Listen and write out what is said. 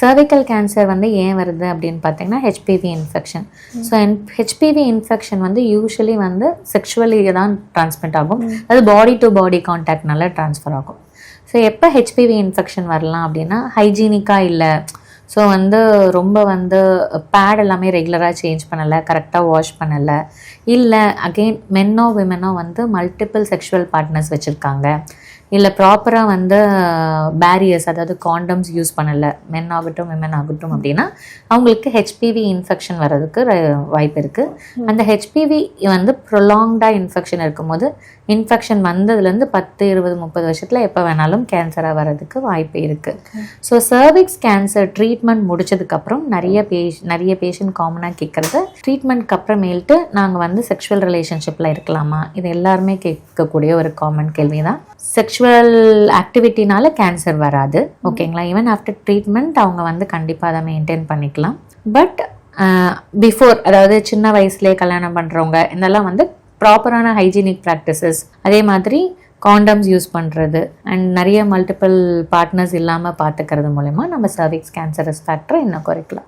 Cervical cancer வந்து ஏன் வருது அப்படின்னு பார்த்தீங்கன்னா HPV infection so HPV infection வந்து யூஸ்வலி வந்து செக்ஷுவலி தான் டிரான்ஸ்மிட் ஆகும். அது பாடி டு பாடி கான்டாக்ட்னால ட்ரான்ஸ்ஃபர் ஆகும். ஸோ எப்போ ஹெச்பிவி இன்ஃபெக்ஷன் வரலாம் அப்படின்னா ஹைஜீனிக்காக இல்லை. ஸோ வந்து ரொம்ப வந்து பேட் எல்லாமே ரெகுலராக சேஞ்ச் பண்ணலை கரெக்டாக வாஷ் பண்ணலை. இல்லை அகெயின் மென்னோ விமெனோ வந்து மல்டிபிள் செக்ஷுவல் பார்ட்னர்ஸ் வச்சுருக்காங்க. இல்லை ப்ராப்பராக வந்து பேரியர்ஸ் அதாவது காண்டம்ஸ் யூஸ் பண்ணலை. மென் ஆகட்டும் விமன் ஆகட்டும் அப்படின்னா அவங்களுக்கு ஹெச்பிவி இன்ஃபெக்ஷன் வர்றதுக்கு வாய்ப்பு இருக்குது அந்த ஹெச்பிவி வந்து ப்ரொலாங்டாக இன்ஃபெக்ஷன் இருக்கும்போது இன்ஃபெக்ஷன் வந்ததுலேருந்து பத்து இருபது முப்பது வருஷத்தில் எப்போ வேணாலும் கேன்சராக வர்றதுக்கு வாய்ப்பு இருக்குது ஸோ சர்விக்ஸ் கேன்சர் ட்ரீட்மெண்ட் முடிச்சதுக்கப்புறம் நிறைய பேஷ் நிறைய பேஷண்ட் காமனாக கேட்குறது ட்ரீட்மெண்ட்க்கு அப்புறமேல்ட்டு நாங்கள் வந்து செக்ஷுவல் ரிலேஷன்ஷிப்பில் இருக்கலாமா? இது எல்லாருமே கேட்கக்கூடிய ஒரு காமன் கேள்வி தான் செக்ஷுவல் ஆக்டிவிட்டினால கேன்சர் வராது. ஓகேங்களா ஈவன் ஆஃப்டர் ட்ரீட்மெண்ட் அவங்க வந்து கண்டிப்பாக அதை மெயின்டைன் பண்ணிக்கலாம். பட் பிஃபோர் அதாவது சின்ன வயசுலேயே கல்யாணம் பண்ணுறவங்க இதெல்லாம் வந்து ப்ராப்பரான ஹைஜீனிக் ப்ராக்டிசஸ் அதே மாதிரி காண்டம்ஸ் யூஸ் பண்ணுறது அண்ட் நிறைய மல்டிபிள் பார்ட்னர்ஸ் இல்லாமல் பார்த்துக்கிறது மூலயமா நம்ம சர்விக்ஸ் கேன்சரஸ் ஃபேக்டரை இன்னும் குறைக்கலாம்.